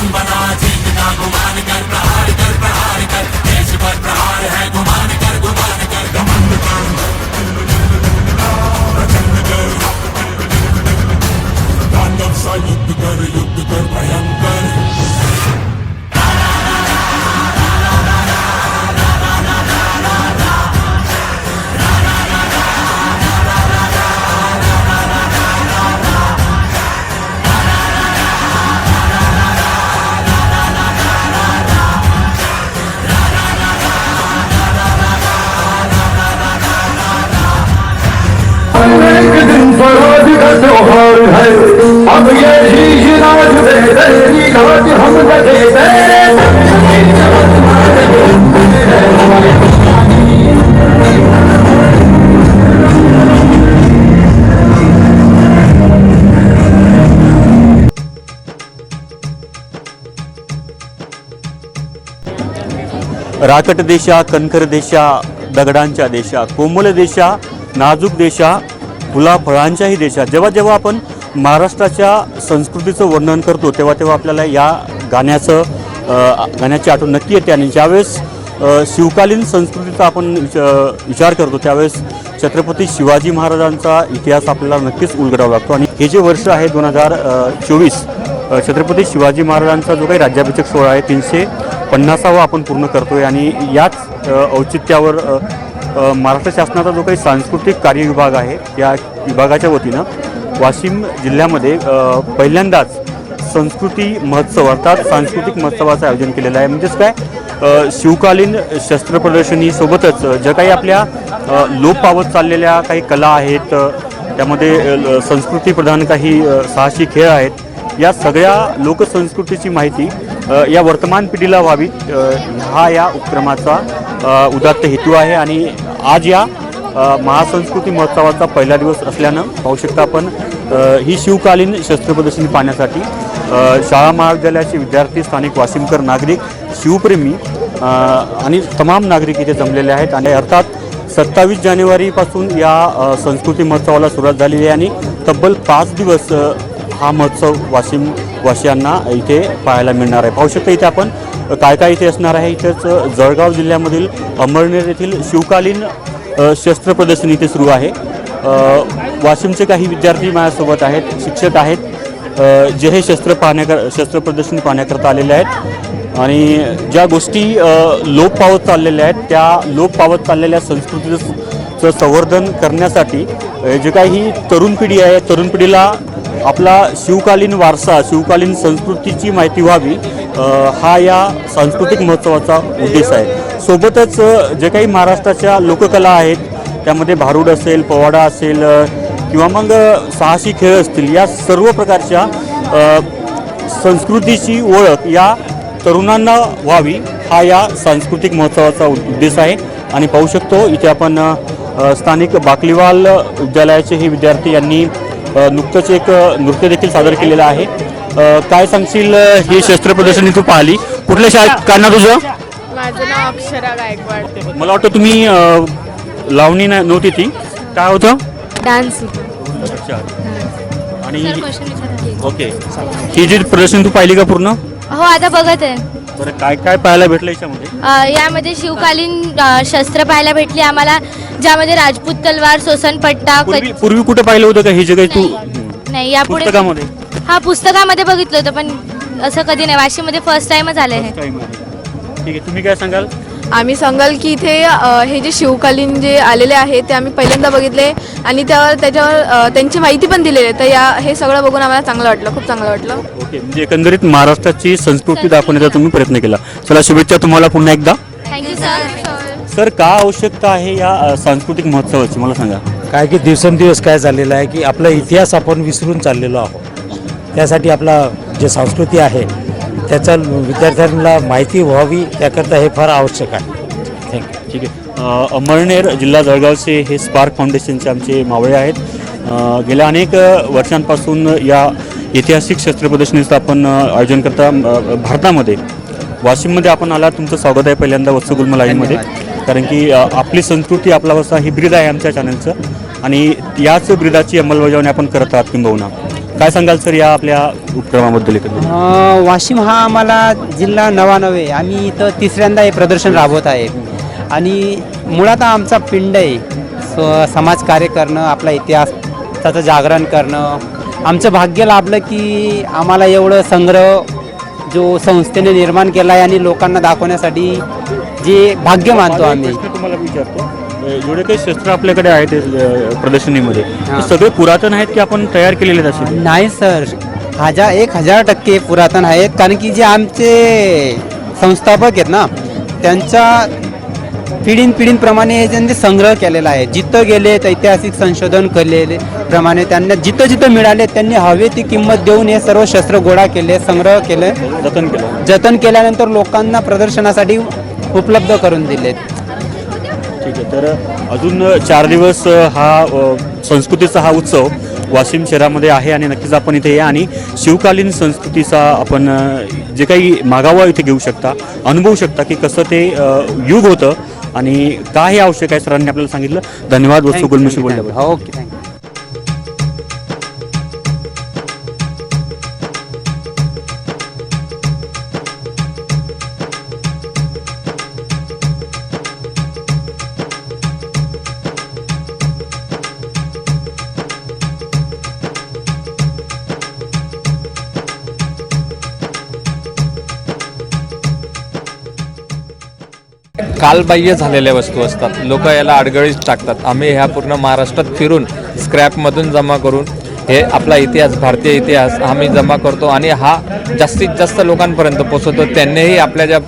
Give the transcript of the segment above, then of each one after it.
खेल मौत का जीत की दिन स्वराज का त्योहार है अब ये शीश दे तेरी घाट हम राकट देशा कणखर देशा दगडांच्या देशा कोमल देशा नाजूक देशा फुलाफळांच्याही फळांच्याही जेव्हा जेव्हा आपण महाराष्ट्राच्या संस्कृतीचं वर्णन करतो तेव्हा तेव्हा आपल्याला या गाण्याचं गाण्याची आठवण नक्की येते. आणि ज्यावेळेस शिवकालीन संस्कृतीचा आपण विच विचार करतो त्यावेळेस छत्रपती शिवाजी महाराजांचा इतिहास आपल्याला नक्कीच उलगडावा लागतो. आणि हे जे वर्ष आहे दोन हजार चोवीस छत्रपती शिवाजी महाराजांचा जो काही राज्याभिषेक सोहळा आहे तीनशे पन्नासावा आपण पूर्ण करतोय. आणि याच औचित्यावर महाराष्ट्र शासनाचा जो काही सांस्कृतिक कार्य विभाग आहे या विभागाच्या वतीनं वाशिम जिल्ह्यामध्ये पहिल्यांदाच संस्कृती महोत्सव अर्थात सांस्कृतिक महोत्सवाचं आयोजन केलेलं आहे. म्हणजेच काय शिवकालीन शस्त्र प्रदर्शनीसोबतच ज्या काही आपल्या लोप पावत चाललेल्या काही कला आहेत त्यामध्ये ल- संस्कृती प्रधान काही साहसी खेळ आहेत या सगळ्या लोकसंस्कृतीची माहिती या वर्तमान पिढीला व्हावी. हा या उपक्रमाचा उदात्त हेतू आहे आणि आज या महासंस्कृती महोत्सवाचा पहिला दिवस असल्यानं पाहू शकता आपण ही शिवकालीन शस्त्रप्रदर्शनी पाहण्यासाठी शाळा महाविद्यालयाचे विद्यार्थी स्थानिक वाशिमकर नागरिक शिवप्रेमी आणि तमाम नागरिक इथे जमलेले आहेत. आणि अर्थात सत्तावीस जानेवारीपासून या संस्कृती महोत्सवाला सुरुवात झालेली आहे आणि तब्बल पाच दिवस हा महोत्सव वाशिम वासियांना इथे पाहायला मिळणार आहे. पाहू शकता इथे आपण काय काय इथे असणार आहे? इथेच जळगाव जिल्ह्यामधील अमळनेर येथील शिवकालीन शस्त्र प्रदर्शन इथे सुरू आहे. वाशिमचे काही विद्यार्थी माझ्यासोबत आहेत शिक्षक आहेत. जे हे शस्त्र पाहण्याकर शस्त्र प्रदर्शन पाहण्याकरता आलेले आहेत. आणि ज्या गोष्टी लोप पावत चाललेल्या आहेत त्या लोप पावत चाललेल्या संस्कृतीचं संवर्धन करण्यासाठी जे काही ही तरुण पिढी आहे तरुण पिढीला आपला शिवकालीन वारसा शिवकालीन संस्कृतीची माहिती व्हावी हा या सांस्कृतिक महोत्सवाचा उद्देश आहे. सोबतच जे काही महाराष्ट्राच्या लोककला आहेत त्यामध्ये भारूड असेल पोवाडा असेल किंवा मग साहसी खेळ असतील या सर्व प्रकारच्या संस्कृतीची ओळख या तरुणांना व्हावी हा या सांस्कृतिक महोत्सवाचा उद्देश आहे. आणि पाहू शकतो इथे आपण स्थानिक बाकलीवाल विद्यालयाचे हे विद्यार्थी यांनी नुकतंच एक नृत्य देखील सादर केलेलं आहे. काय सांगशील ही शस्त्र प्रदर्शनी तू पाहिली. कुठल्या शाळेत ना तुझं माझं नाव अक्षरा गायकवाड. मला वाटतं तुम्ही लावणी नव्हती ती. काय होतं? डान्स. अच्छा. आणि ओके. ही जी प्रदर्शन तू पाहिली का पूर्ण? हो आता बघत आहे. बरं काय काय पाहायला भेटलं याच्यामध्ये? अ, यामध्ये शिवकालीन अ, शस्त्र पाहायला भेटली आम्हाला ज्यामध्ये राजपूत तलवार सोसन पट्टा पूर्वी पूर्वी कुठं पाहिलं होतं का ही जे काही तू नाही यापुढे पुस्तकामध्ये? हा पुस्तकामध्ये बघितलं होतं पण असं कधी नाही. वाशीमध्ये फर्स्ट टाइमच आलं आहे Time आहे. ठीक आहे तुम्ही काय सांगाल? आम्ही सांगाल की इथे हे जे शिवकालीन जे आलेले आहेत ते आम्ही पहिल्यांदा बघितले आणि त्यावर त्याच्यावर त्यांची माहिती पण दिलेली आहे. तर या हे सगळं बघून आम्हाला चांगलं वाटलं खूप चांगलं वाटलं. ओके म्हणजे एकंदरीत महाराष्ट्राची संस्कृती दाखवण्याचा तुम्ही प्रयत्न केला. चला शुभेच्छा तुम्हाला पुन्हा एकदा. थँक्यू सर सर का आवश्यकता आहे या सांस्कृतिक महोत्सवाची? मला सांगा. काय की दिवसेंदिवस काय झालेलं आहे की आपला इतिहास आपण विसरून चाललेलो आहोत. त्यासाठी आपला जे संस्कृती आहे त्याचा विद्यार्थ्यांना माहिती व्हावी त्याकरता हे फार आवश्यक आहे. थँक्यू ठीक आहे. अमळनेर जिल्हा जळगावचे हे स्पार्क फाउंडेशनचे आमचे मावळे आहेत. गेल्या अनेक वर्षांपासून या ऐतिहासिक शस्त्र प्रदर्शनीचं आपण आयोजन करता भारतामध्ये वाशिममध्ये आपण आला तुमचं स्वागत आहे पहिल्यांदा वत्सगुल्म लाईव्हमध्ये कारण की आपली संस्कृती आपला वसा ही ब्रीद आहे आमच्या चॅनलचं आणि याच ब्रीदाची अंमलबजावणी आपण करत आहात किंबहुना. काय सांगाल सर या आपल्या उपक्रमाबद्दल एकंदरीत? अ, वाशिम हा आम्हाला जिल्हा नवा नव्हे आम्ही इथं तिसऱ्यांदा हे प्रदर्शन राबवत आहे. आणि मुळात हा आमचा पिंड आहे. स समाजकार्य करणं आपला इतिहास त्याचं जागरण करणं. आमचं भाग्य लाभलं की आम्हाला एवढं संग्रह जो संस्थेने निर्माण केला आहे आणि लोकांना दाखवण्यासाठी जे भाग्य मानतो आम्ही. प्रश्न तुम्हाला विचारतो. जेवढे काही शस्त्र आपल्याकडे आहेत अ, प्रदर्शनीमध्ये. ते हां. सगळे पुरातन आहेत की आपण तयार केलेले आहेत असे? नाही सर. हजार एक हजार टक्के पुरातन आहेत. कारण की जे आमचे संस्थापक आहेत ना त्यांच्या पिढीन पिढींप्रमाणे त्यांनी संग्रह केलेला आहे. जिथं गेले ऐतिहासिक संशोधन केलेले प्रमाणे त्यांना जिथं जिथं मिळाले त्यांनी हवे ती किंमत देऊन हे सर्व शस्त्र गोळा केले संग्रह केले. जतन केलं. जतन केल्यानंतर लोकांना प्रदर्शनासाठी उपलब्ध करून दिलेत. ठीक आहे तर अजून चार दिवस हा संस्कृतीचा हा उत्सव वाशिम शहरामध्ये आहे आणि नक्कीच आपण इथे या आणि शिवकालीन संस्कृतीचा आपण जे काही मागावा इथे घेऊ शकता अनुभवू शकता की कसं ते युग होतं आणि काय हे आवश्यक आहे सरांनी आपल्याला सांगितलं. धन्यवाद वस्तू गुलमिशी बोलल्याबद्दल. ओके कालबाह्य झालेल्या वस्तू असतात. लोक याला अडगळीत टाकतात. आम्ही ह्या पूर्ण महाराष्ट्रात फिरून स्क्रॅपमधून जमा करून हे आपला इतिहास भारतीय इतिहास आम्ही जमा करतो आणि हा जास्तीत जास्त लोकांपर्यंत पोचवतो त्यांनीही आपल्या ज्या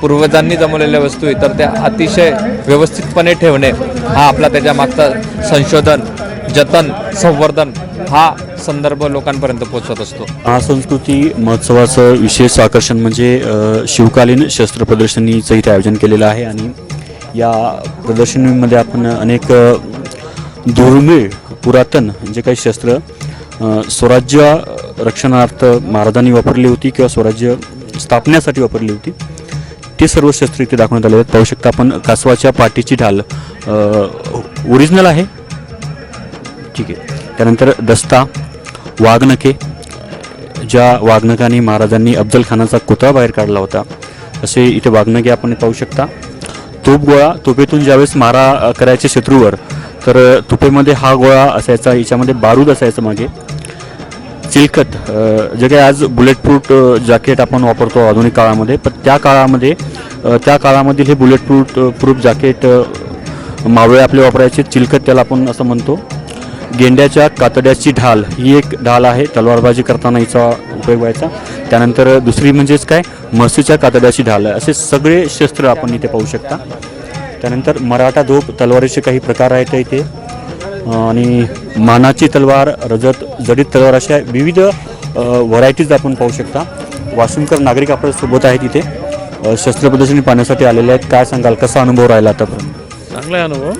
पूर्वजांनी जमवलेल्या वस्तू आहेत तर त्या अतिशय व्यवस्थितपणे ठेवणे हा आपला त्याच्या मागचा संशोधन. जतन संवर्धन हा संदर्भ लोकांपर्यंत पोचवत असतो. हा संस्कृती महोत्सवाचं विशेष आकर्षण म्हणजे शिवकालीन शस्त्र प्रदर्शनीचं इथे आयोजन केलेलं आहे आणि या प्रदर्शनीमध्ये आपण अनेक दुर्मिळ पुरातन जे काही शस्त्र स्वराज्य रक्षणार्थ महाराजांनी वापरली होती किंवा स्वराज्य स्थापण्यासाठी वापरली होती. ते सर्व शस्त्र इथे दाखवण्यात आले आहेत. पाहू शकता आपण कासवाच्या पाठीची ढाल ओरिजिनल आहे. ठीक आहे. त्यानंतर दस्ता वाघनखे ज्या वाघनखांनी महाराजांनी अफजल खानाचा बाहेर काढला होता असे इथे वाघनखे आपण पाहू शकता. तोप गोळा तोपेतून ज्यावेळेस मारा करायचे शत्रूवर तर तुपेमध्ये हा गोळा असायचा याच्यामध्ये बारूद असायचं मागे. चिलखत जे काही आज बुलेट प्रूफ जॅकेट आपण वापरतो आधुनिक काळामध्ये पण त्या काळामध्ये त्या काळामधील हे बुलेट प्रूफ प्रूफ जॅकेट मावळे आपले वापरायचे चिलखत त्याला आपण असं म्हणतो. गेंड्याच्या कातड्याची ढाल ही एक ढाल आहे. तलवारबाजी करताना हिचा उपयोग व्हायचा. त्यानंतर दुसरी म्हणजेच काय? म्हशीच्या कातड्याची ढाल. आहे असे सगळे शस्त्र आपण इथे पाहू शकता. त्यानंतर मराठा धोप तलवारीचे काही प्रकार आहेत इथे. आणि मानाची तलवार रजत जडीत तलवार अशा विविध व्हरायटीज आपण पाहू शकता. वाशिमकर नागरिक आपल्यासोबत आहेत इथे. शस्त्र प्रदर्शनी पाहण्यासाठी आलेले आहेत. काय सांगाल? कसा अनुभव राहिला आतापर्यंत? चांगला आहे अनुभव.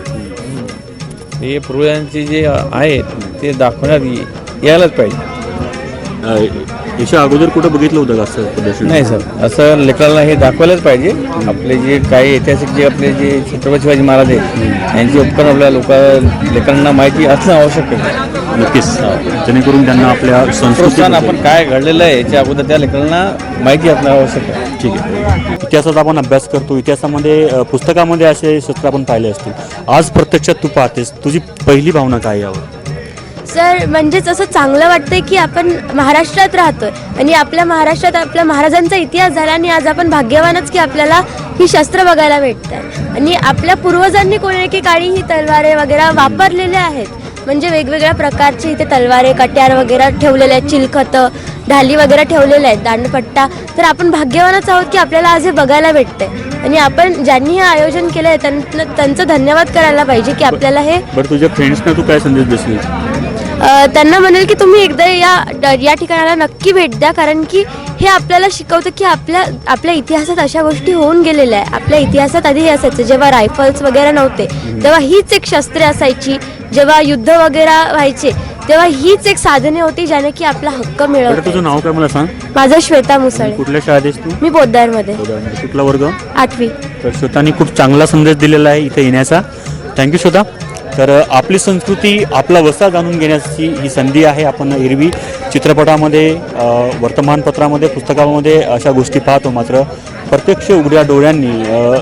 हे पूर्वजांचे जे आहेत ते दाखवण्यात यायलाच पाहिजे. अ, याच्या अगोदर कुठं बघितलं होतं का असं प्रदर्शन? नाही सर. असं लेकरांना हे दाखवायलाच पाहिजे. आपले जे काही ऐतिहासिक जे आपले जे छत्रपती शिवाजी महाराज आहेत यांचे उपकरण आपल्या लोक लेकरांना माहिती असणं आवश्यक आहे. नक्कीच. जेणेकरून त्यांना आपल्या संस्कृती आपण काय घडलेलं आहे याच्या अगोदर त्या लेकरांना माहिती असणं आवश्यक आहे. ठीक आहे. इतिहासाचा आपण अभ्यास करतो. इतिहासामध्ये पुस्तकामध्ये असे शस्त्र आपण पाहिले असतील. आज प्रत्यक्षात तू पाहतेस. तुझी पहिली भावना काय आहे यावर? सर म्हणजेच असं चांगलं वाटतंय की आपण महाराष्ट्रात राहतोय. आणि आपल्या महाराष्ट्रात आपल्या महाराजांचा इतिहास झाला आणि आज आपण भाग्यवानच की आपल्याला ही शस्त्र बघायला भेटतात आणि आपल्या पूर्वजांनी कोणी काळी ही तलवारे वगैरे वापरलेल्या आहेत. म्हणजे वेगवेगळ्या प्रकारचे इथे तलवारे कट्यार वगैरे ठेवलेले आहेत चिलखतं ढाली वगैरे ठेवलेल्या आहेत दांडपट्टा. तर आपण भाग्यवानच आहोत की आपल्याला आज हे बघायला भेटतंय. आणि आपण ज्यांनी हे आयोजन केलं आहे त्यांना त्यांचं धन्यवाद करायला पाहिजे की आपल्याला हे बरं तुझ्या फ्रेंड्सना तू काय संदेश देशील? त्यांना म्हणेल की तुम्ही एकदा या या ठिकाणाला नक्की भेट द्या कारण की हे आपल्याला शिकवतं की आपल्या आपल्या इतिहासात अशा गोष्टी होऊन गेलेल्या आहे आपल्या इतिहासात आधी हे असायचं जेव्हा रायफल्स वगैरे नव्हते तेव्हा हीच एक शस्त्रे असायची. जेव्हा युद्ध वगैरे व्हायचे तेव्हा हीच एक साधने होती ज्याने की आपला हक्क बरं मिळवता तुझं नाव काय मला सांग? माझं श्वेता मुसळे. कुठल्या शाळेत आहेस तू? मी पोद्दारमध्ये. कुठला वर्ग? आठवी. तर श्रोतांनी खूप चांगला संदेश दिलेला आहे इथे येण्याचा. थँक्यू श्रोता तर अ, आपली संस्कृती आपला वसा जाणून घेण्याची ही संधी आहे आपण एरवी चित्रपटामध्ये अ, वर्तमानपत्रामध्ये पुस्तकामध्ये अशा गोष्टी पाहतो मात्र प्रत्यक्ष उघड्या डोळ्यांनी अ,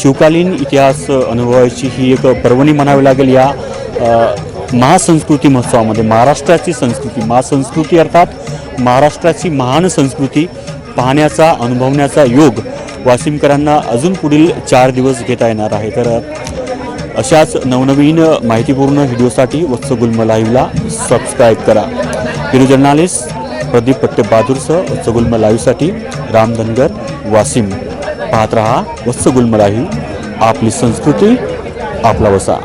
शिवकालीन इतिहास अनुभवायची ही एक पर्वणी म्हणावी लागेल. या महासंस्कृती महोत्सवामध्ये महाराष्ट्राची संस्कृती महासंस्कृती अर्थात महाराष्ट्राची महान संस्कृती पाहण्याचा अनुभवण्याचा योग वाशिमकरांना अजून पुढील चार दिवस घेता येणार आहे. तर अशाच नवनवीन माहितीपूर्ण व्हिडिओसाठी वत्सगुल्म लाईव्हला सबस्क्राईब करा. हिरो जर्नालिस्ट प्रदीप पट्टे बहादूरसह वत्सगुल्म लाईव्हसाठी राम धनगर वाशिम. पाहत रहा. वत्स गुलमराही आपली संस्कृती आपला वसा.